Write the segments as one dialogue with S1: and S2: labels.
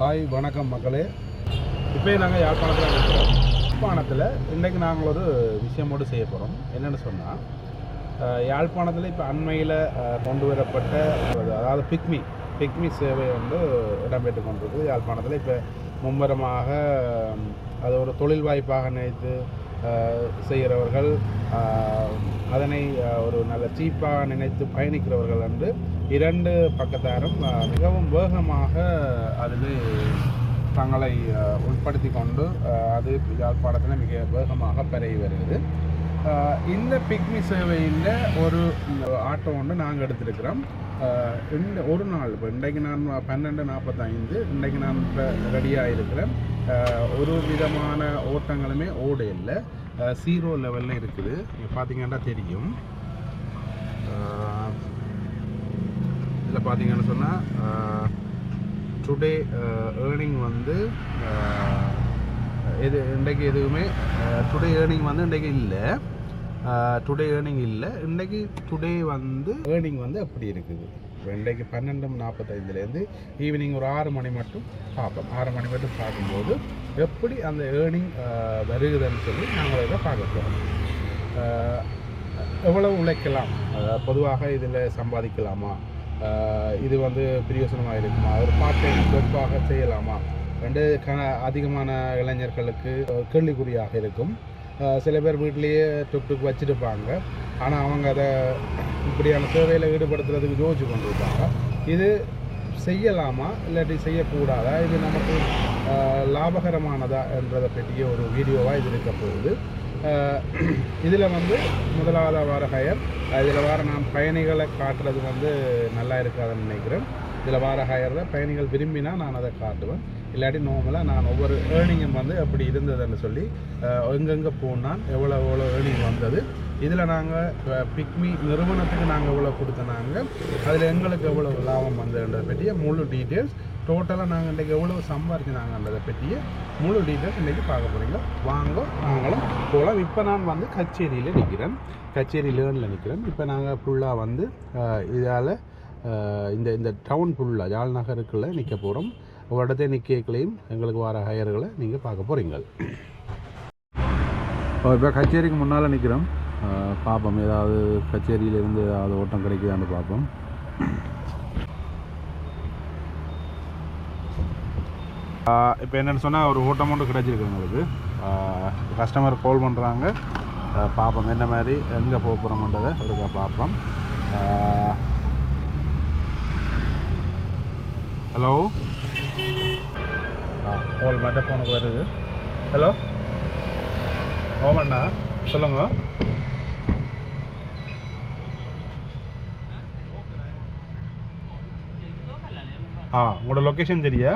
S1: Hi வணக்கம் மக்களே. இப்போ நாங்கள் யாழ்ப்பாணத்தில் இருக்கிறோம் யாழ்ப்பாணத்தில் இன்றைக்கு நாங்கள் ஒரு விஷயமோடு செய்ய போகிறோம் என்னென்னு சொன்னால் யாழ்ப்பாணத்தில் இப்போ அண்மையில் கொண்டு வரப்பட்ட அதாவது பிக்மி பிக்மி சேவை வந்து இடம்பெற்று கொண்டிருக்கு யாழ்ப்பாணத்தில் இப்போ மும்முரமாக அது ஒரு தொழில் வாய்ப்பாக நினைத்து செய்கிறவர்கள் அதனை ஒரு நல்ல சீப்பாக நினைத்து பயணிக்கிறவர்கள் என்று இரண்டு பக்கத்தாரும் மிகவும் வேகமாக அதில் தங்களை உட்படுத்தி கொண்டு அது யாழ்ப்பாணத்தில் மிக வேகமாக பரவி வருகிறது. இந்த பிக்மி சேவையில் ஒரு ஆட்டோ ஒன்று நாங்கள் எடுத்திருக்கிறோம். இந்த ஒரு நாள் இப்போ இன்றைக்கு நான் பன்னெண்டு நாற்பத்தைந்து இன்றைக்கு நான் இப்போ ரெடியாக இருக்கிறேன். ஒரு விதமான ஓட்டங்களுமே ஓட இல்லை. ஜீரோ லெவலில் இருக்குது. நீங்கள் பார்த்தீங்கன்னா தெரியும். இதில் பார்த்தீங்கன்னு சொன்னால் டுடே ஏர்னிங் வந்து எது இன்றைக்கு எதுவுமே டுடே ஏர்னிங் வந்து இன்றைக்கு இல்லை. டுடே ஏர்னிங் இல்லை. இன்றைக்கு டுடே வந்து ஏர்னிங் வந்து அப்படி இருக்குது. இப்போ இன்றைக்கு பன்னெண்டு நாற்பத்தைந்துலேருந்து ஈவினிங் ஒரு ஆறு மணி மட்டும் பார்ப்போம். ஆறு மணி மட்டும் பார்க்கும்போது எப்படி அந்த ஏர்னிங் வருகுதுன்னு சொல்லி நாங்கள் இதை பார்க்க போகிறோம் எவ்வளவு உழைக்கலாம்? பொதுவாக இதில் சம்பாதிக்கலாமா? இது வந்து பிரயோசனமாக இருக்குமா ஒரு பார்ட் டைம் ஜாப்பாக செய்யலாமா? ரெண்டு க அதிகமான இளைஞர்களுக்கு கேள்விக்குறியாக இருக்கும். சில பேர் வீட்லேயே டுக் டுக் வச்சுருப்பாங்க. ஆனால் அவங்க அதை இப்படியான சேவையில் ஈடுபடுத்துறதுக்கு யோசிச்சு கொண்டிருப்பாங்க. இது செய்யலாமா? இல்லாட்டி செய்யக்கூடாதா? இது நமக்கு லாபகரமானதா என்றதை பற்றிய ஒரு வீடியோவாக இது இருக்க போகுது. இதில் வந்து முதலாவது வார ஹயர் இதில் வார நான் பயணிகளை காட்டுறது வந்து நல்லா இருக்காதுன்னு நினைக்கிறேன். இதில் வார ஹயரில் பயணிகள் விரும்பினா நான் அதை காட்டுவேன். இல்லாட்டி நார்மலாக நான் ஒவ்வொரு ஏர்னிங்கும் வந்து அப்படி இருந்ததுன்னு சொல்லி எங்கெங்கே போனால் எவ்வளோ எவ்வளோ ஏர்னிங் வந்தது. இதில் நாங்கள் பிக்மி நிறுவனத்துக்கு நாங்கள் எவ்வளோ கொடுத்தனாங்க அதில் எங்களுக்கு எவ்வளோ லாபம் வந்ததுன்றதை பற்றிய முழு டீட்டெயில்ஸ் டோட்டலாக நாங்கள் இன்றைக்கி எவ்வளோ சம்பாதிச்சினாங்கன்றதை பற்றிய முழு டீட்டெயில்ஸ் இன்றைக்கி பார்க்க போகிறீங்க வாங்க நாங்களும் போகலாம் இப்போ நான் வந்து கச்சேரியில் நிற்கிறேன் கச்சேரி லேர்னில் நிற்கிறேன் இப்போ நாங்கள் ஃபுல்லாக வந்து இதால் இந்த இந்த டவுன் ஃபுல்லாக யாழ் நகருக்குள்ளே நிற்க போகிறோம் ஒரு இடத்த நிற்கலையும் எங்களுக்கு வர ஹயர்களை நீங்கள் பார்க்க போகிறீங்க இப்போ கச்சேரிக்கு முன்னால் நிற்கிறோம் பார்ப்போம். ஏதாவது கச்சேரியிலேருந்து ஏதாவது ஓட்டம் கிடைக்குதான்னு பார்ப்போம். இப்போ என்னென்னு சொன்னால் ஒரு ஓட்ட மட்டும் கிடச்சிருக்கு எங்களுக்கு கஸ்டமர் கால் பண்ணுறாங்க பார்ப்போம் என்ன மாதிரி எங்கே போக போகிறோம்ன்றதை ஒரு பார்ப்போம் ஹலோ கால் மட்டும் ஃபோனுக்கு வருது. ஹலோ ஓமண்ணா சொல்லுங்க. ஆ உங்களோட லொக்கேஷன் தெரியா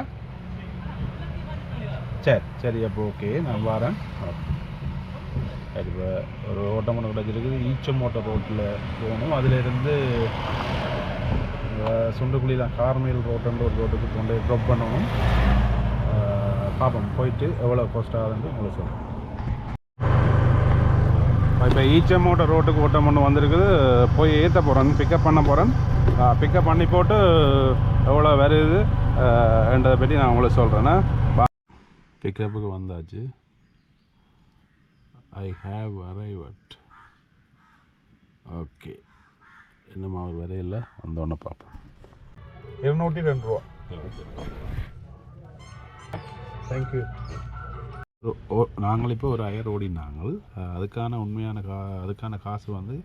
S1: சரி சரி அப்போ ஓகே நான் வரேன் சரி இப்போ ஒரு ஓட்டம் ஒன்று கிடச்சிருக்குது ஈச்சமோட்டை ரோட்டில் போகணும் அதிலிருந்து சுண்டுக்குழியில் கார்மேல் ரோட்டுன்ற ஒரு ரோட்டுக்கு கொண்டு ட்ராப் பண்ணணும் பார்ப்போம் போயிட்டு எவ்வளோ காஸ்ட் ஆகுதுன்னு உங்களுக்கு சொல்கிறேன் இப்போ ஈச்சமோட்டை ரோட்டுக்கு ஓட்டம் ஒன்று வந்திருக்குது போய் ஏற்ற போகிறேன் பிக்கப் பண்ண போகிறேன் பிக்கப் பண்ணி போட்டு எவ்வளோ வருது என்றதை பற்றி நான் உங்களுக்கு சொல்கிறேன்னா பிக்கப்புக்கு வந்தாச்சு. ஐ ஹாவ் அரைவட் ஓகே இன்னும் அவர் வரையில்? வந்தோடனே பார்ப்போம். இருநூற்றி ரெண்டு ரூபா. தேங்க்யூ நாங்கள் இப்போ ஒரு அயர் ஓடினாங்கள். அஹ் அதுக்கான உண்மையான கா அதுக்கான காசு வந்து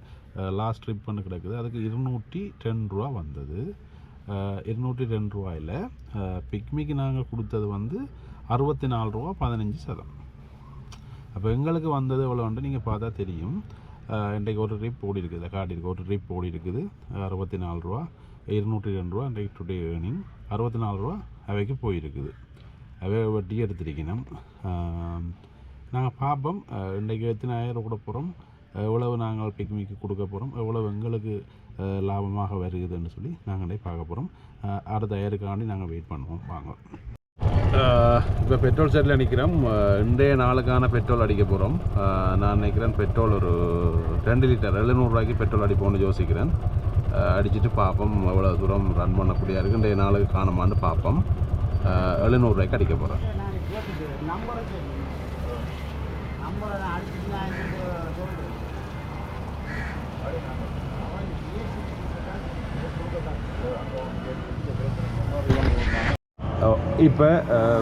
S1: லாஸ்ட் ட்ரிப் பண்ணி கிடக்குது. அதுக்கு இருநூற்றி டென் ரூபா வந்தது. இருநூற்றி ரெண்டு ரூபாயில் பிக்மிக்கு நாங்கள் கொடுத்தது வந்து அறுபத்தி நாலு ரூபா பதினஞ்சு சதம். அப்போ எங்களுக்கு வந்தது எவ்வளோன்ட்டு நீங்கள் பார்த்தா தெரியும். இன்றைக்கு ஒரு ட்ரிப் ஓடி இருக்குது காட்டி இருக்குது ஒரு ட்ரிப் ஓடி இருக்குது அறுபத்தி நாலு ரூபா இருநூற்றி ரெண்டு ரூபா இன்றைக்கு டுடே ஏர்னிங் அறுபத்தி நாலு ரூபா அவைக்கு போயிருக்குது. அவை வட்டி எடுத்திருக்கணும். நாங்கள் பார்ப்போம். இன்றைக்கு எத்தனாயிரம் கூட போகிறோம் எவ்வளவு நாங்கள் பிக்மிக்கு கொடுக்க போகிறோம் எவ்வளவு எங்களுக்கு லாபமாக வருகுதுன்னு சொல்லி நாங்களே பார்க்க போகிறோம் அடுத்த ஏருக்காண்டி நாங்கள் வெயிட் பண்ணுவோம். வாங்க. இப்போ பெட்ரோல் செட்டில் நிற்கிறோம் இன்றைய நாளுக்கான பெட்ரோல் அடிக்க போகிறோம் நான் நினைக்கிறேன் பெட்ரோல் ஒரு ரெண்டு லிட்டர் எழுநூறுவாய்க்கு பெட்ரோல் அடிப்போம்னு யோசிக்கிறேன். அடிச்சுட்டு பார்ப்போம். எவ்வளோ தூரம் ரன் பண்ணக்கூடியா இருக்குது இன்றைய நாளுக்கு காணுமான்னு பார்ப்போம். எழுநூறுவாய்க்கு அடிக்க போகிறேன் இப்போ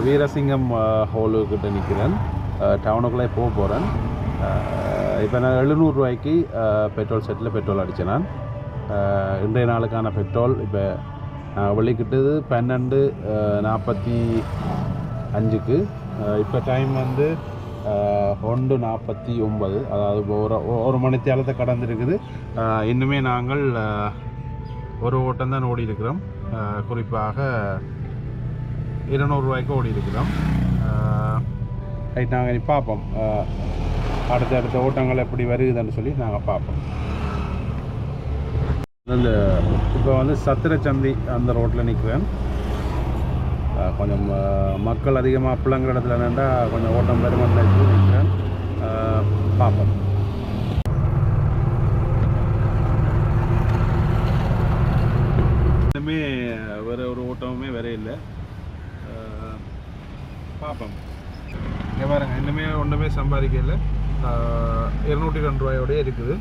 S1: வீரசிங்கம் ஹோலுக்கிட்ட நிற்கிறேன் டவுனுக்குள்ளே போக போகிறேன் இப்போ நான் எழுநூறுரூவாய்க்கு பெட்ரோல் செட்டில் பெட்ரோல் அடித்தேன் நான். இன்றைய நாளுக்கான பெட்ரோல் இப்போ நான் வெளிக்கிட்டது பன்னெண்டு நாற்பத்தி அஞ்சுக்கு. இப்போ டைம் வந்து ஒன்று நாற்பத்தி ஒன்பது. அதாவது இப்போ ஒரு ஒரு மணி தேலத்தை கடந்துருக்குது. இன்னுமே நாங்கள் ஒரு ஓட்டம் தான் ஓடி இருக்கிறோம் குறிப்பாக இருநூறுவாய்க்கு ஓடி இருக்கிறோம். ரைட் நாங்கள் இனி பார்ப்போம். அடுத்த அடுத்த ஓட்டங்கள் எப்படி வருகுதுன்னு சொல்லி நாங்கள் பார்ப்போம். இந்த இப்போ வந்து சத்திரச்சந்தி அந்த ரோட்டில் நிற்கிறேன் கொஞ்சம் மக்கள் அதிகமாக பிள்ளைங்கிற இடத்துல நின்றா கொஞ்சம் ஓட்டம் பெருமன் நிற்கிறேன் பார்ப்போம் இன்னுமே வேறு ஒரு ஓட்டமுமே வேற இல்லை அஹ், பார்ப்போம் இங்கே பாருங்க எதுவுமே சம்பாதிக்கல. இருநூற்றி ரெண்டு ரூபாயோடய இருக்குது.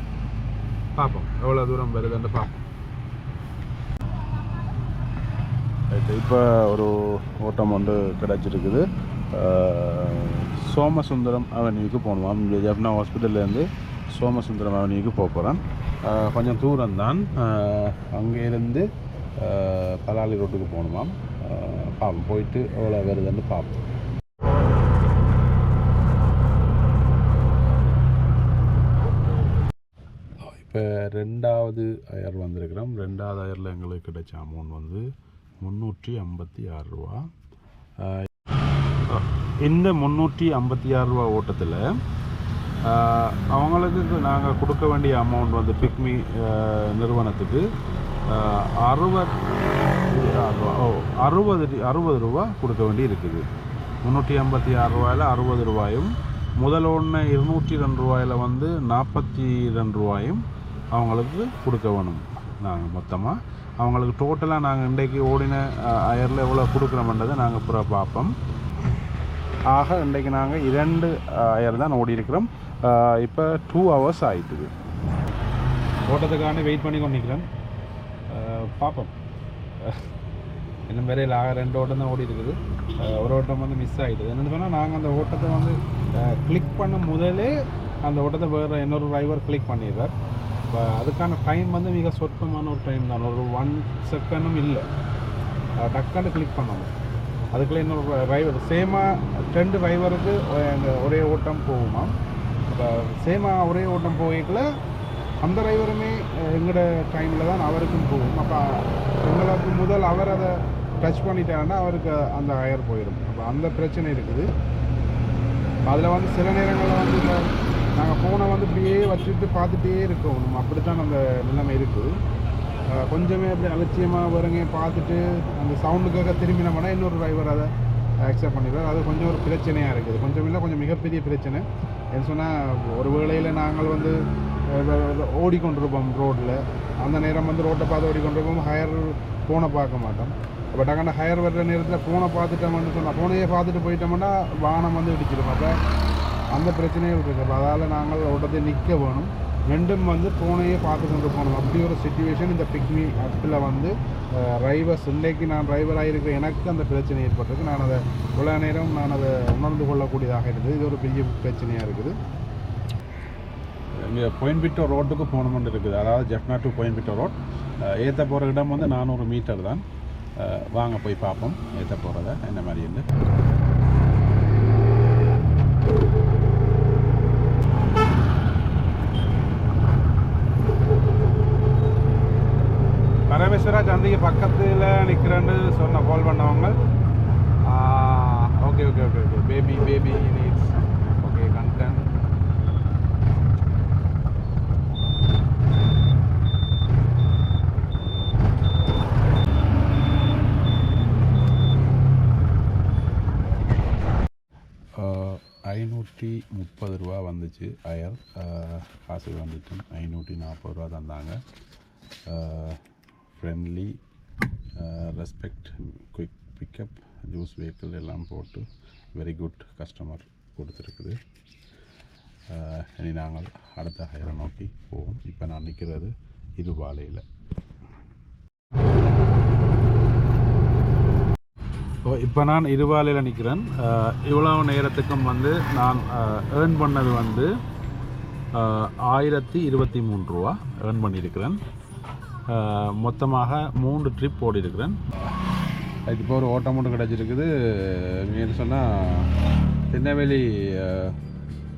S1: பார்ப்போம். எவ்வளோ தூரம் வருதுன்னு பார்ப்போம். இப்போ ஒரு ஓட்டம் ஒன்று கிடச்சிருக்குது. சோமசுந்தரம் அவனிக்கு போகணும் இங்கே ஜப்னா ஹாஸ்பிட்டல்லேருந்து சோமசுந்தரம் அவனிக்கு போக போகிறேன். கொஞ்சம் தூரம் தான் அங்கேருந்து பலாலி ரோட்டுக்கு போகணுமாம். பார்ப்போம். போயிட்டு எவ்வளோ வருதுன்னு பார்ப்போம். இப்போ ரெண்டாவது அயர் வந்திருக்கிறோம். ரெண்டாவது அயரில் எங்களுக்கு கிடைச்ச அமௌண்ட் வந்து முந்நூற்றி ஐம்பத்தி ஆறு ரூபா. இந்த முந்நூற்றி ஐம்பத்தி ஆறு ரூபா ஓட்டத்தில் அவங்களுக்கு நாங்கள் கொடுக்க வேண்டிய அமௌண்ட் வந்து பிக்மி நிறுவனத்துக்கு அறுபது அறுபத்தி ஆறு ரூபா ஓ அறுபது அறுபது ரூபா கொடுக்க வேண்டி இருக்குது. முந்நூற்றி ஐம்பத்தி ஆறு ரூபாயில் அறுபது ரூபாயும் முதல் ஒன்று இருநூற்றி ரெண்டு ரூபாயில் வந்து நாற்பத்தி ரெண்டு ரூபாயும் அவங்களுக்கு கொடுக்க வேணும். நாங்கள் மொத்தமாக அவங்களுக்கு டோட்டலாக நாங்கள் இன்றைக்கு ஓடின அயரில் எவ்வளோ கொடுக்குறோம்ன்றதை நாங்கள் புற பார்ப்போம். ஆக இன்றைக்கு நாங்கள் இரண்டு அயர் தான் ஓடி இருக்கிறோம் இப்போ டூ ஹவர்ஸ் ஆயிட்டுது. ஓட்டத்துக்கான வெயிட் பண்ணி கொண்டிருக்கிறேன். பார்ப்போம். இன்னும் வேற ஆக ரெண்டு ஓட்டம் தான் ஓடி இருக்குது ஒரு ஓட்டம் வந்து மிஸ் ஆகிடுது என்னென்னு சொன்னால் நாங்கள் அந்த ஓட்டத்தை வந்து கிளிக் பண்ண முதலே அந்த ஓட்டத்தை வேறு இன்னொரு டிரைவர் கிளிக் பண்ணிடுறார். இப்போ அதுக்கான டைம் வந்து மிக சொற்பமான ஒரு டைம் தான். ஒரு ஒன் செகண்டும் இல்லை. டக்குன்னு கிளிக் பண்ணணும். அதுக்குள்ளே இன்னொரு டிரைவர் சேமாக ரெண்டு டிரைவருக்கு எங்கள் ஒரே ஓட்டம் போகுமா? இப்போ சேமாக ஒரே ஓட்டம் போகல அந்த டிரைவருமே எங்களோட டைமில் தான் அவருக்கும் போகும். அப்போ எங்களுக்கு முதல் அவர் அதை டச் பண்ணிட்டாருன்னா அவருக்கு அந்த ஹயர் போயிடும் அப்போ அந்த பிரச்சனை இருக்குது. அதில் வந்து சில நேரங்களில் வந்து இந்த நாங்கள் ஃபோனை வந்து இப்படியே வச்சுட்டு பார்த்துட்டே இருக்கோம். நம்ம அப்படி தான் அந்த நிலைமை இருக்குது கொஞ்சமே அப்படி அலட்சியமாக வருங்க பார்த்துட்டு அந்த சவுண்டுக்காக திரும்பினோம்னா இன்னொரு டிரைவர் அதை அக்செப்ட் பண்ணிடுவார் அது கொஞ்சம் ஒரு பிரச்சனையாக இருக்குது. கொஞ்சம் இல்லை கொஞ்சம் மிகப்பெரிய பிரச்சனை. என்ன சொன்னால் ஒரு வேளையில் நாங்கள் வந்து ஓடிக்கொண்டிருப்போம் ரோட்டில் அந்த நேரம் வந்து ரோட்டை பார்த்து ஓடிக்கொண்டிருப்போம். ஹையர் ஃபோனை பார்க்க மாட்டோம். அப்போ டக்குன்னு ஹையர் வர்ற நேரத்தில் ஃபோனை பார்த்துட்டோம்னு சொன்னால் ஃபோனையே பார்த்துட்டு போயிட்டோம்னா வானம் வந்து இடிச்சிடும். அப்போ அந்த பிரச்சனைகள் இருக்குது அதால் நாங்கள் உடனே நிற்க வேணும். ரெண்டும் வந்து ஃபோனையே பார்த்து கொண்டு போகணும். அப்படி ஒரு சுச்சுவேஷன் இந்த பிக்மி ஆப்பில் வந்து டிரைவர்ஸ் இன்றைக்கு நான் டிரைவராக இருக்கிற எனக்கு அந்த பிரச்சனை ஏற்பட்டிருக்கு. நான் அதை இவ்வளோ நேரம் நான் அதை உணர்ந்து கொள்ளக்கூடியதாக இருந்தது. இது ஒரு பெரிய பிரச்சனையாக இருக்குது. இங்கே பொயின்பிட்டோ ரோட்டுக்கு போகணுமென்று இருக்குது. அதாவது ஜெஃப்னா டு பொயின்பிட்டோ ரோட் ஏற்ற போகிற இடம் வந்து நானூறு மீட்டர் தான். வாங்க போய் பார்ப்போம். ஏற்ற போகிறத என்ன மாதிரின்னு ஈஸ்வரா சந்தைக்கு பக்கத்தில் நிற்கிறேன்னு சொன்ன கால் பண்ணவங்க. Okay okay okay okay baby baby needs okay content ஐநூற்றி முப்பது ரூபா வந்துச்சு. அயர் காசு வந்துட்டு ஐநூற்றி நாற்பது ரூபா தந்தாங்க. Friendly respect quick pickup juice vehicle எல்லாம் போட்டு வெரி குட் கஸ்டமர் கொடுத்துருக்குது. Uh, இனி நாங்கள் அடுத்த ஹைரை நோக்கி போவோம். இப்போ நான் நிற்கிறது இருபாலையில் இப்போ நான் இருபாலையில் நிற்கிறேன் uh, இவ்வளவு நேரத்துக்கும் வந்து நான் uh, ஏர்ன் பண்ணது வந்து ஆயிரத்தி இருபத்தி மூணு ரூபா ஏர்ன் பண்ணியிருக்கிறேன். மொத்தமாக மூன்று ட்ரிப் ஓடிருக்கிறேன் அதுக்கு இப்போ ஒரு ஓட்டம் மட்டும் கிடச்சிருக்குது. என்ன சொன்னால் திருநெல்வேலி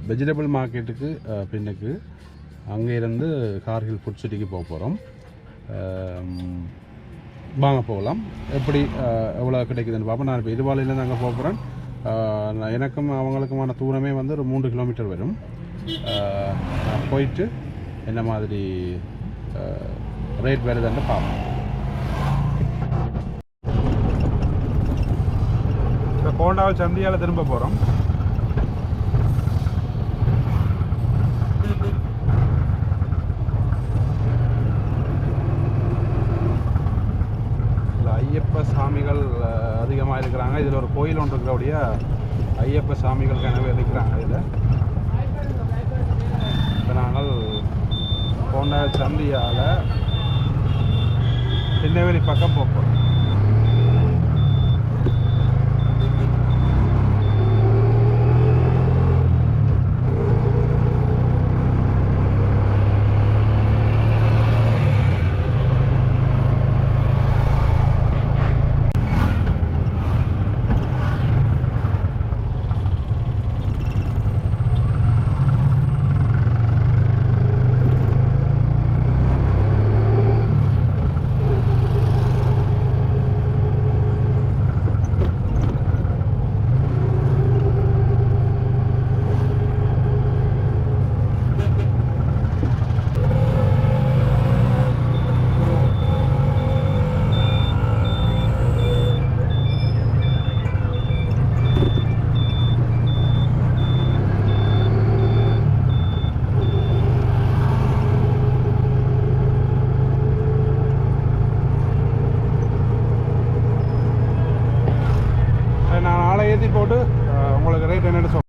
S1: வெஜிடபிள் மார்க்கெட்டுக்கு பின்னுக்கு. அங்கே இருந்து கார்கில் ஃபுட் சிட்டிக்கு போக போகிறோம் வாங்க போகலாம். எப்படி எவ்வளோ கிடைக்குதுன்னு பார்ப்போம். நான் இப்போ இருபாலையிலேருந்து அங்கே போக போகிறேன் நான் எனக்கும் அவங்களுக்குமான தூரமே வந்து ஒரு மூன்று கிலோமீட்டர் வரும். நான் போயிட்டு என்ன மாதிரி ரேட் வருதுன்னு பார்ப்போம் இப்போ கோண்டாவில் சந்தியால் திரும்ப போகிறோம் இதில் ஐயப்ப சாமிகள் அதிகமாக இருக்கிறாங்க. இதில் ஒரு கோயில் ஒன்று இருக்கிறபடிய ஐயப்ப சாமிகள் கனவே இருக்கிறாங்க இதில். இப்போ நாங்கள் போன சந்தியால் திருநெல்வேலி பக்கம் போக போகிறோம் சரி, நான் போட்டு உங்களுக்கு ரேட் என்னென்னு சொல்றேன்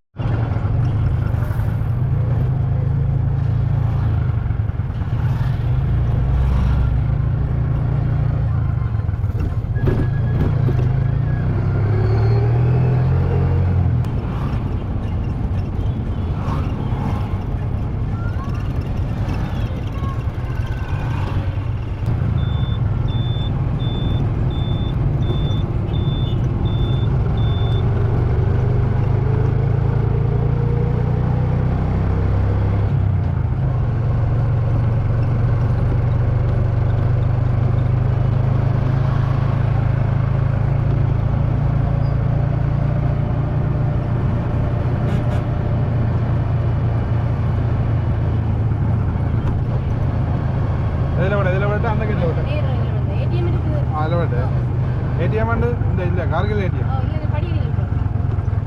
S1: இதில் விட இதில் விட்டு அந்த கிட்ட விட்டு
S2: ஏடிஎம் இருக்குது
S1: அதில் விட்டு ஏடிஎம் வந்து இந்த இல்லை கார்கில் ஏடிஎம்
S2: ஓ இங்கே படிக்கிறீங்க இப்போ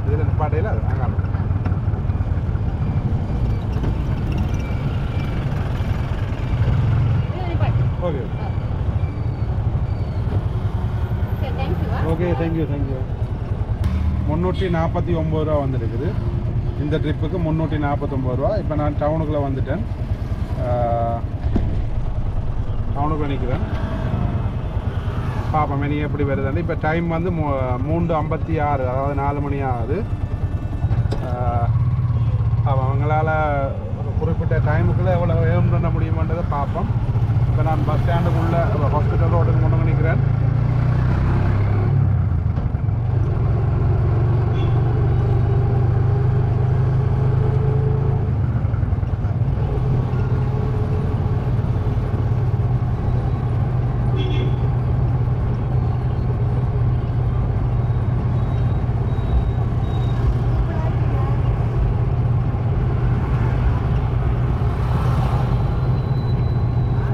S1: இதில் நிப்பாட்டையில் அது அங்கே
S2: இது நிப்பாட்டு
S1: ஓகே
S2: சரி தேங்க்யூ
S1: ஓகே தேங்க்யூ தேங்க்யூ முந்நூற்றி நாற்பத்தி ஒம்பது ரூபா வந்துருக்குது. இந்த ட்ரிப்புக்கு முந்நூற்றி நாற்பத்தொம்பது ரூபா. இப்போ நான் டவுனுக்குள்ளே வந்துட்டேன். டவுனுக்குள்ளே நிற்கிறேன். பார்ப்போம் மெனி எப்படி வருதுன்னு இப்போ டைம் வந்து மூ மூன்று ஐம்பத்தி ஆறு அதாவது நாலு மணி ஆகுது. அவங்களால் அவங்களால ஒரு குறிப்பிட்ட டைமுக்குள்ளே எவ்வளோ ஏர்ன் பண்ண முடியுமான்றதை பார்ப்போம் இப்போ நான் பஸ் ஸ்டாண்டுக்குள்ளே ஹாஸ்பிட்டல் ரோட்டுக்கு முன்னாடி நிற்கிறேன்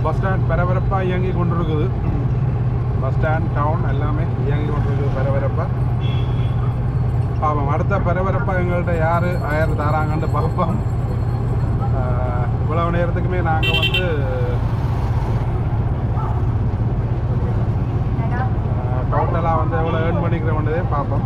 S1: பஸ் ஸ்டாண்ட் பரபரப்பாக இயங்கி கொண்டிருக்குது பஸ் ஸ்டாண்ட் டவுன் எல்லாமே இயங்கி கொண்டிருக்குது பரபரப்பாக பாவம் அடுத்த பரபரப்பாக எங்கள்கிட்ட யார் ஆயிரம் தராங்கன்னு பார்ப்போம் ஆஹ், இவ்வளவு நேரத்துக்குமே நாங்கள் வந்து ஆஹ், டோட்டலாக வந்து எவ்வளோ ஏர்ன் பண்ணிக்கிறோம்ன்றதே பார்ப்போம்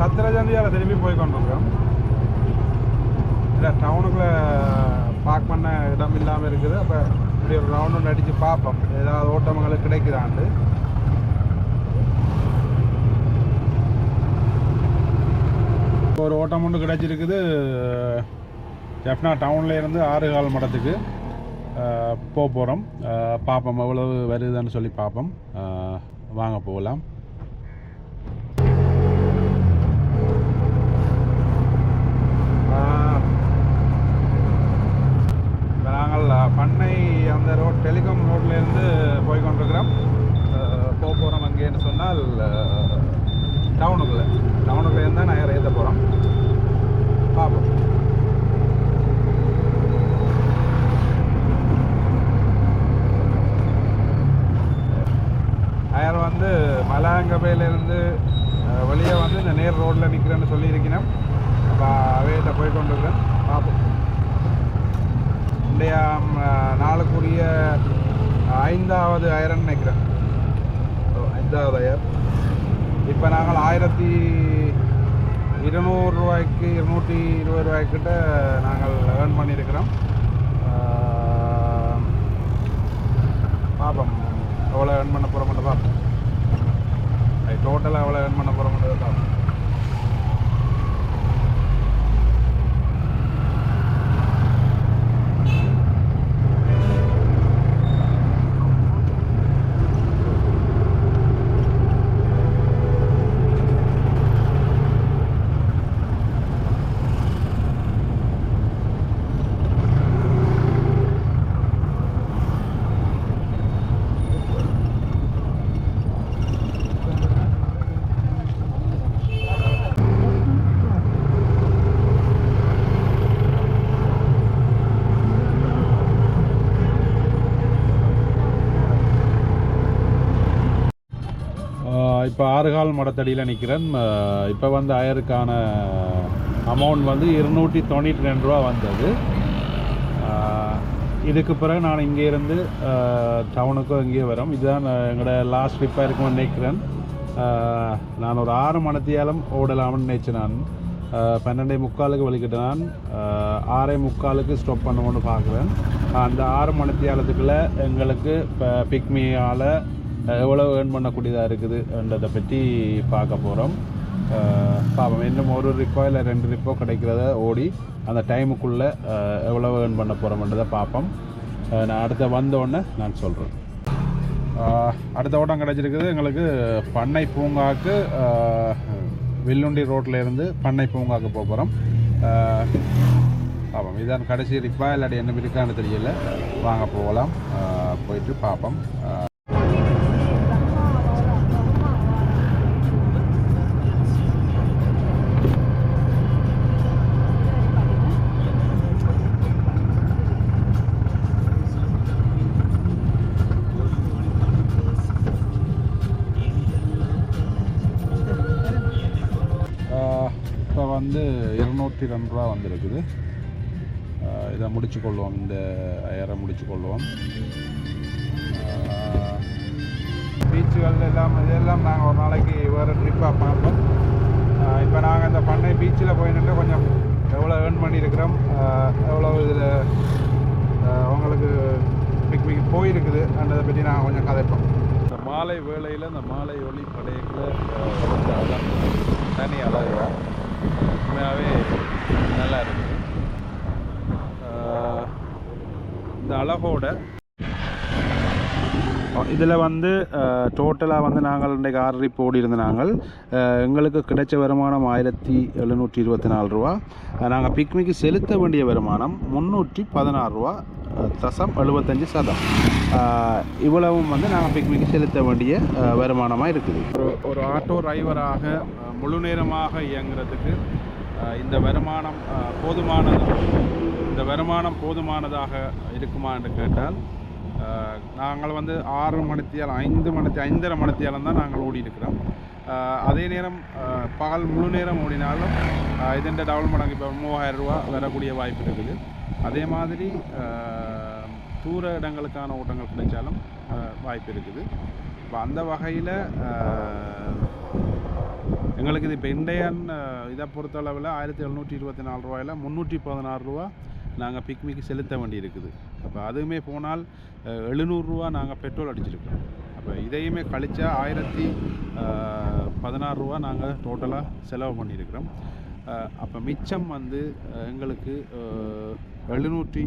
S1: நாங்கள் சத்திரஜந்தியால் திரும்பி போய் கொண்டிருக்கோம் இல்லை டவுனுக்குள்ளே பார்க் பண்ண இடம் இல்லாமல் இருக்குது. அப்போ இப்படி ஒரு ரவுண்ட் ஒன்று அடித்து பார்ப்போம். ஏதாவது ஓட்டமங்களுக்கு கிடைக்குதாண்டு ஒரு ஓட்டம் ஒன்று கிடைச்சிருக்குது. ஜெஃப்னா டவுன்லேருந்து ஆறு கால் மடத்துக்கு போக போகிறோம் பார்ப்போம். எவ்வளவு வருதுன்னு சொல்லி பார்ப்போம். வாங்க போகலாம். இப்ப பண்ணை அந்த ரோட் டெலிகாம் ரோட்லேருந்து போய் கொண்டிருக்கிறோம் போக போகிறோம் அங்கேன்னு சொன்னால் டவுனுக்குள்ளே. டவுனுக்குள்ளேருந்து தான் நான் ஏற்ற போகிறோம் பார்ப்போம் அயர் வந்து மலாங்கபையிலேருந்து வெளியே வந்து இந்த நேர் ரோட்டில் நிற்கிறேன்னு சொல்லியிருக்கிறேன் அப்போ அவையிட்ட போய் கொண்டிருக்கிறேன் பார்ப்போம் இன்றைய ம், நாளுக்குரிய ஐந்தாவது அயரன் நினைக்கிறேன் ஓ, ஐந்தாவது அயர் இப்போ நாங்கள் ஆயிரத்தி இருநூறு ரூபாய்க்கு இருபது ரூபாய்க்கிட்ட ஏர்ன் பண்ணியிருக்கிறோம் ஆஹ், பார்ப்போம் எவ்வளோ ஏர்ன் பண்ண போகிறோம்னு பார்ப்போம் டோட்டலாக எவ்வளோ ஏர்ன் பண்ண போகிறோம்ன்றதை பார்ப்போம் இப்போ ஆறுகால் மடத்தடியில் நிற்கிறேன் இப்போ வந்து ஆயருக்கான அமௌண்ட் வந்து இருநூற்றி தொண்ணூற்றி ரெண்டு ரூபா வந்தது. இதுக்கு பிறகு நான் இங்கே இருந்து டவுனுக்கும் இங்கேயே வரோம். இதுதான் எங்களோட லாஸ்ட் ட்ரிப்பாக இருக்கும்னு நினைக்கிறேன். நான் ஒரு ஆறு மணத்தியாலும் ஓடலாம்னு நினைச்சேன் நான். பன்னெண்டே முக்காலுக்கு வலிக்கிட்டு நான். ஆறே முக்காலுக்கு ஸ்டாப் பண்ணணும்னு பார்க்குறேன். அந்த ஆறு மணத்தியாலத்துக்குள்ளே எங்களுக்கு இப்போ பிக்மியால் எவ்வளோ ஏர்ன் பண்ணக்கூடியதாக இருக்குதுன்றதை பற்றி பார்க்க போகிறோம் பாவம் இன்னும் ஒரு ரிப்போ இல்லை ரெண்டு ரிப்போ கிடைக்கிறத ஓடி அந்த டைமுக்குள்ளே எவ்வளோ ஏர்ன் பண்ண போகிறோம்ன்றதை பார்ப்போம். நான் அடுத்த வந்தோடனே நான் சொல்கிறேன் அடுத்த ஓட்டம் கிடச்சிருக்குது. எங்களுக்கு பண்ணை பூங்காக்கு வில்லுண்டி ரோட்டில் இருந்து பண்ணை பூங்காக்கு போக போகிறோம் பார்ப்போம் இதான் கடைசி ரிப்பா இல்லாட்டி என்ன இருக்கான்னு தெரியல. வாங்க போகலாம். போயிட்டு பார்ப்போம். வந்து இருநூற்றி ரெண்டு ரூபா வந்திருக்குது. இதை முடிச்சு கொள்வோம் இந்த ஐயரை முடிச்சு கொள்வோம் பீச்சுகள் எல்லாம் இதெல்லாம் நாங்கள் ஒரு நாளைக்கு வேறு ட்ரிப்பாக பார்ப்போம். இப்போ நாங்கள் இந்த பண்ணை பீச்சில் போய் நின்று கொஞ்சம் எவ்வளோ ஏர்ன் பண்ணியிருக்கிறோம் எவ்வளோ இதில் உங்களுக்கு மிக் மிக் போயிருக்குது அன்றதை பற்றி நாங்கள் கொஞ்சம் கதைப்போம். இந்த மாலை வேளையில் இந்த மாலை ஒளி படையில் தனி அழகு உண்மையாகவே நல்லா இருக்குது இந்த அழகோட இதில் வந்து டோட்டலாக வந்து நாங்கள் இன்றைக்கு ஆறு ட்ரிப் இருந்த நாங்கள் எங்களுக்கு கிடைச்ச வருமானம் ஆயிரத்தி எழுநூற்றி இருபத்தி நாலு ரூபா நாங்கள் பிக்னிக்கு செலுத்த வேண்டிய வருமானம் முந்நூற்றி பதினாறு ரூபா தசம் எழுபத்தஞ்சி சதம். இவ்வளவும் வந்து நாங்கள் பிக்னிக்கு செலுத்த வேண்டிய வருமானமாக இருக்குது. ஒரு ஒரு ஆட்டோ டிரைவராக முழு நேரமாக இயங்குறதுக்கு இந்த வருமானம் போதுமானது இந்த வருமானம் போதுமானதாக இருக்குமா என்று கேட்டால் நாங்கள் வந்து ஆறு மணித்தியாலம் ஐந்து மணித்தி ஐந்தரை மணித்தியாலம் தான் நாங்கள் ஓடி இருக்கிறோம் அதே நேரம் பகல் முழு நேரம் ஓடினாலும் இதெண்ட இதன் டபுள் மடங்கு இப்போ மூவாயிரம் ரூபா வரக்கூடிய வாய்ப்பு இருக்குது. அதே மாதிரி தூர இடங்களுக்கான ஓட்டங்கள் கிடைச்சாலும் வாய்ப்பு இருக்குது. இப்போ அந்த வகையில் எங்களுக்கு இது இப்போ இண்டையன் இதை பொறுத்தளவில் ஆயிரத்தி எழுநூற்றி இருபத்தி நாலு ரூபாயில் முந்நூற்றி பதினாறு ரூபா நாங்கள் பிக்மிக்கு செலுத்த வேண்டியிருக்குது. அப்போ அதுவுமே போனால் எழுநூறுரூவா நாங்கள் பெட்ரோல் அடிச்சிருக்கோம். அப்போ இதையுமே கழித்தா ஆயிரத்தி பதினாறுரூவா பதினாறு ரூபா நாங்கள் டோட்டலாக செலவு பண்ணியிருக்கிறோம். அப்போ மிச்சம் வந்து எங்களுக்கு எழுநூற்றி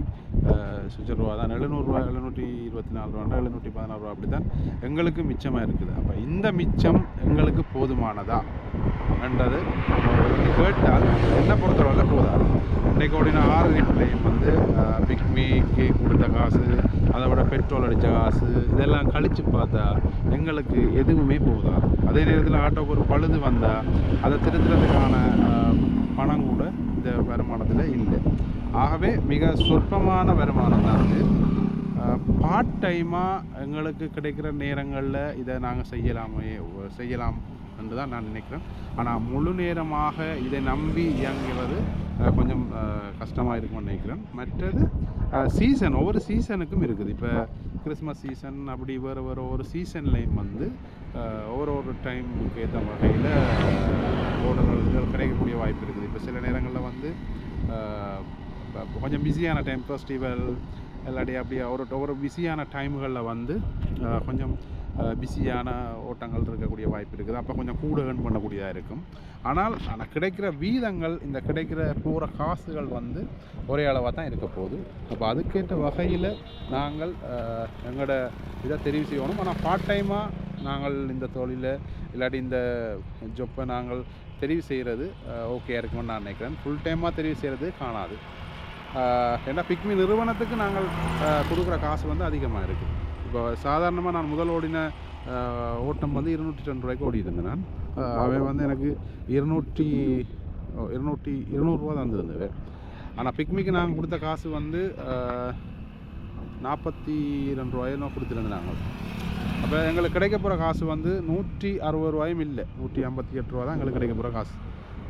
S1: சுச்ச ரூபா தான். எழுநூறுரூவா எழுநூற்றி இருபத்தி நாலு ரூபா எழுநூற்றி பதினாறு ரூபா அப்படி தான் எங்களுக்கு மிச்சமாக இருக்குது. அப்போ இந்த மிச்சம் எங்களுக்கு போதுமானதா? என்றது கேட்டால் என்ன பொறுத்தவரை போதாது. இன்றைக்கு ஓடின ஆறு நிலையம் வந்து பிக்மிக்கு கொடுத்த காசு அதை விட பெட்ரோல் அடித்த காசு இதெல்லாம் கழித்து பார்த்தா எங்களுக்கு எதுவுமே போதாது. அதே நேரத்தில் ஆட்டோக்கு ஒரு பழுது வந்தால் அதை திருத்துறதுக்கான பணம் கூட இந்த வருமானத்தில் இல்லை. ஆகவே மிக சொற்பமான வருமானம் தான் அது. பார்ட் டைமாக எங்களுக்கு கிடைக்கிற நேரங்களில் இதை நாங்கள் செய்யலாமே செய்யலாம் என்று தான் நான் நினைக்கிறேன். ஆனால் முழு நேரமாக இதை நம்பி இயங்குவது கொஞ்சம் கஷ்டமாக இருக்கும்னு நினைக்கிறேன். மற்றது சீசன் ஒவ்வொரு சீசனுக்கும் இருக்குது. இப்போ கிறிஸ்மஸ் சீசன் அப்படி வேறு வேறு ஒரு சீசன்லேயும் வந்து ஒவ்வொரு ஒரு ஒரு டைமுக்கு ஏற்ற வகையில் ஓடர்கள் கிடைக்கக்கூடிய வாய்ப்பு இருக்குது. இப்போ சில நேரங்களில் வந்து கொஞ்சம் பிஸியான டைம் ஃபெஸ்டிவல் இல்லாட்டி அப்படி ஒரு ஒரு பிஸியான டைம்களில் வந்து கொஞ்சம் பிஸியான ஓட்டங்கள் இருக்கக்கூடிய வாய்ப்பு இருக்குது. அப்போ கொஞ்சம் கூட ஏர்ன் பண்ணக்கூடியதாக இருக்கும். ஆனால் ஆனால் கிடைக்கிற வீதங்கள் இந்த கிடைக்கிற போகிற காசுகள் வந்து ஒரே அளவாக தான் இருக்க போகுது. அப்போ அதுக்கேற்ற வகையில் நாங்கள் எங்களோட இதை தெரிவு செய்யணும். ஆனால் பார்ட் டைமாக நாங்கள் இந்த தொழிலை இல்லாட்டி இந்த ஜொப்பை நாங்கள் தெரிவு செய்கிறது ஓகே இருக்கும்னு நான் நினைக்கிறேன். ஃபுல் டைமாக தெரிவு செய்கிறது காணாது. ஏன்னா பிக்மி நிறுவனத்துக்கு நாங்கள் கொடுக்குற காசு வந்து அதிகமாக இருக்குது இப்போ சாதாரணமாக நான் முதல் ஓடின ஓட்டம் வந்து இருநூற்றி ரெண்டு ரூபாய்க்கு ஓடி நான். அவன் வந்து எனக்கு இருநூற்றி இருநூற்றி இருநூறுவா தான் இருந்தது ஆனால் பிக்மிக்கு நாங்கள் கொடுத்த காசு வந்து நாற்பத்தி ரெண்டு ரூபாயோ கொடுத்துருந்தேன் நாங்கள் அப்போ எங்களுக்கு கிடைக்க போகிற காசு வந்து நூற்றி அறுபது ரூபாயும் இல்லை. நூற்றி ஐம்பத்தி எட்டு ரூபா தான் எங்களுக்கு கிடைக்க போகிற காசு.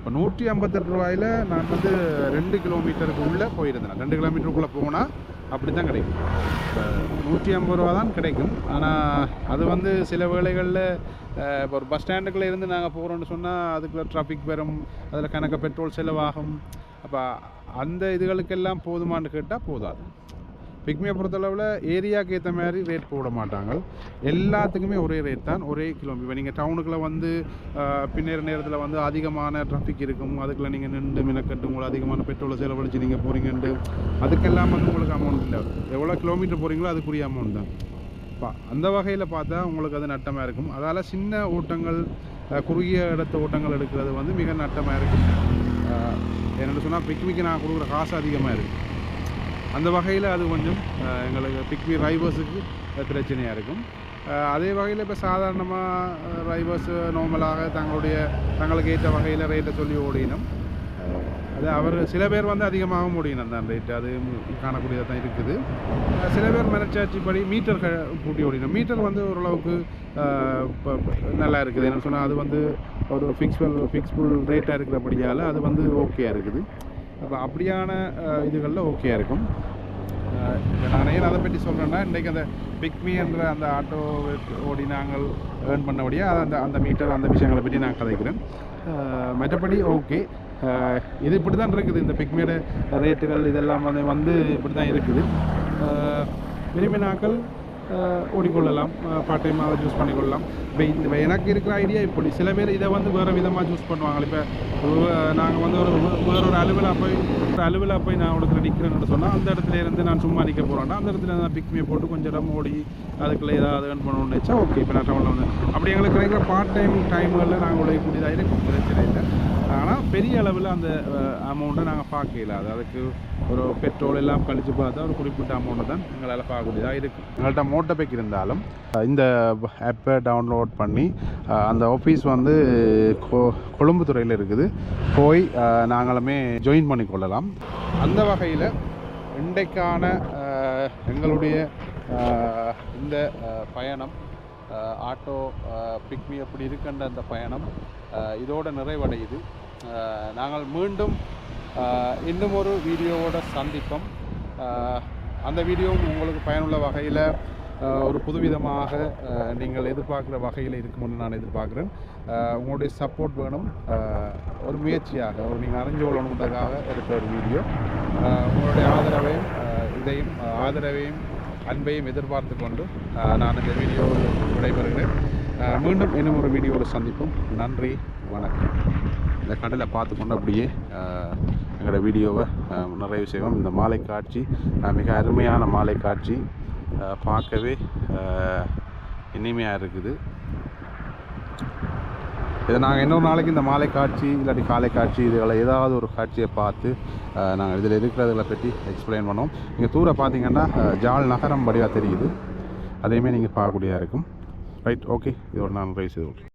S1: இப்போ நூற்றி ஐம்பத்தெட்டு ரூபாயில் நான் வந்து ரெண்டு கிலோமீட்டருக்கு உள்ளே போயிருந்தேன். ரெண்டு கிலோமீட்டருக்குள்ளே போனால் அப்படி தான் கிடைக்கும். இப்போ நூற்றி ஐம்பது ரூபா தான் கிடைக்கும். ஆனால் அது வந்து சில வேளைகளில் இப்போ ஒரு பஸ் ஸ்டாண்டுக்குள்ளே இருந்து நாங்கள் போகிறோம்னு சொன்னால் அதுக்குள்ளே டிராஃபிக் வரும் அதில் கணக்கு பெட்ரோல் செலவாகும். அப்போ அந்த இதுகளுக்கெல்லாம் போதுமான்னு கேட்டால் போதாது. பிக்மியை பொறுத்தளவில் ஏரியாவுக்கு ஏற்ற மாதிரி ரேட் போட மாட்டாங்க. எல்லாத்துக்குமே ஒரே ரேட் தான் ஒரே கிலோமீட்டர் இப்போ நீங்கள் டவுனுக்குள்ளே வந்து பின்னேற நேரத்தில் வந்து அதிகமான டிராஃபிக் இருக்கும். அதுக்குள்ளே நீங்கள் நின்று மினக்கட்டு உங்களுக்கு அதிகமான பெட்ரோலை செலவழிச்சு நீங்கள் போகிறீங்கன்ட்டு அதுக்கெல்லாம் வந்து உங்களுக்கு அமௌண்ட் இல்லை. எவ்வளோ கிலோமீட்டர் போகிறீங்களோ அதுக்குரிய அமௌண்ட் தான். இப்போ அந்த வகையில் பார்த்தா உங்களுக்கு அது நட்டமாக இருக்கும். அதால் சின்ன ஓட்டங்கள் குறுகிய இடத்த ஓட்டங்கள் எடுக்கிறது வந்து மிக நட்டமாக இருக்கும். என்னென்னு சொன்னால் பிக்மிக்கு நான் கொடுக்குற காசு அதிகமாக இருக்குது அந்த வகையில் அது கொஞ்சம் எங்களுக்கு பிக்மி ரைவர்ஸுக்கு பிரச்சனையாக இருக்கும். அதே வகையில் இப்போ சாதாரணமாக ரைவர்ஸ் நார்மலாக தங்களுடைய தங்களுக்கு ஏற்ற வகையில் ரேட்டை சொல்லி ஓடினோம் அது அவர் சில பேர் வந்து அதிகமாகவும் ஓடினோம் தான் ரேட்டு அது காணக்கூடியதாக தான் இருக்குது. சில பேர் மனச்சாட்சிப்படி மீட்டர் க கூட்டி ஓடினோம் மீட்டர் வந்து ஓரளவுக்கு இப்போ நல்லா இருக்குது. என்ன சொன்னால் அது வந்து ஒரு ஃபிக்ஸ்பல் ஃபிக்ஸ்புல் ரேட்டாக இருக்கிறபடியால் அது வந்து ஓகேயாக இருக்குது. அப்போ அப்படியான இதுகளில் ஓகேயாக இருக்கும். நான் ஏன் அதை பற்றி சொல்கிறேன்னா இன்றைக்கு அந்த பிக்மி என்ற அந்த ஆட்டோ ஓடி நாங்கள் ஏர்ன் பண்ணபடியாக அதை அந்த அந்த மீட்டர் அந்த விஷயங்களை பற்றி நான் கதைக்கிறேன். மற்றபடி ஓகே இது இப்படி தான் இருக்குது. இந்த பிக்மியோட ரேட்டுகள் இதெல்லாம் வந்து வந்து இப்படி தான் இருக்குது. விரும்பி விரும்பினாக்கள் ஓடிக்கொள்ளலாம். பார்ட் டைமாக யூஸ் பண்ணிக்கொள்ளலாம். இப்போ இந்த எனக்கு இருக்கிற ஐடியா இப்படி. சில பேர் இதை வந்து வேறு விதமாக யூஸ் பண்ணுவாங்க. இப்போ நாங்கள் வந்து ஒரு வேற ஒரு அலுவலாக போய் ஒரு அலுவலாக போய் நான் இடத்துல நிற்கிறேன்னு சொன்னால் அந்த இடத்துல இருந்து நான் சும்மா நிற்க போகிறேன்னா அந்த இடத்துல நான் பிக்மியை போட்டு கொஞ்சம் இடம் ஓடி அதுக்குள்ளே ஏதாவது ஏர்ன் பண்ணணும்னு வச்சா ஓகே இப்போ நான் டவுனில் வந்து அப்படி எங்களுக்கு கிடைக்கிற பார்ட் டைம் டைம்களில் நாங்கள் உடையக்கூடியதாக இருக்கும் பிரச்சனை இல்லை. ஆனால் பெரிய அளவில் அந்த அமௌண்ட்டை நாங்கள் பார்க்கல அது அதுக்கு ஒரு பெட்ரோல் எல்லாம் கழிச்சு பார்த்தா ஒரு குறிப்பிட்ட அமௌண்ட்டை தான் எங்களால் பார்க்கக்கூடியதாக இருக்கும் எங்கள்கிட்ட மோட்டர் பேக் இருந்தாலும் இந்த ஆப்பை டவுன்லோட் பண்ணி அந்த ஆஃபீஸ் வந்து கொ- கொழும்புத்துறையில் இருக்குது. போய் நாங்களுமே ஜாயின் பண்ணிக்கொள்ளலாம் அந்த வகையில் இன்றைக்கான எங்களுடைய இந்த பயணம் ஆட்டோ பிக்மி அப்படி இருக்கின்ற அந்த பயணம் இதோடு இதோட நிறைவடையுது. நாங்கள் மீண்டும் இன்னும் ஒரு வீடியோவோட சந்திப்போம். அந்த வீடியோவும் உங்களுக்கு பயனுள்ள வகையில் ஒரு புதுவிதமாக நீங்கள் எதிர்பார்க்குற வகையில் இருக்கும்னு நான் எதிர்பார்க்குறேன். உங்களுடைய சப்போர்ட் வேணும். ஒரு முயற்சியாக ஒரு நீங்கள் அறிஞ்சு கொள்ளணுன்றதுக்காக எடுத்த ஒரு வீடியோ உங்களுடைய ஆதரவையும் இதையும் ஆதரவையும் அன்பையும் எதிர்பார்த்து கொண்டு நான் இந்த வீடியோவில் விடைபெறுகிறேன். மீண்டும் இன்னும் ஒரு வீடியோவில் சந்திப்போம். நன்றி வணக்கம். இந்த கடலை பார்த்து கொண்டு அப்படியே எங்களோட வீடியோவை நிறைவு செய்வோம். இந்த மாலை காட்சி மிக அருமையான மாலை காட்சி பார்க்கவே இனிமையாக இருக்குது. இதை நாங்கள் இன்னொரு நாளைக்கு இந்த மாலை காட்சி இல்லாட்டி காலை காட்சி இதுகளை ஏதாவது ஒரு காட்சியை பார்த்து நாங்கள் இதில் இருக்கிறதுகளை பற்றி எக்ஸ்பிளைன் பண்ணோம் இங்கே தூர பார்த்தீங்கன்னா ஜால் நகரம் வடிவாக தெரியுது. அதையுமே நீங்கள் பார்க்கக்கூடியதாக இருக்கும். ரைட் ஓகே இதோட நான் ரைஸ் இது.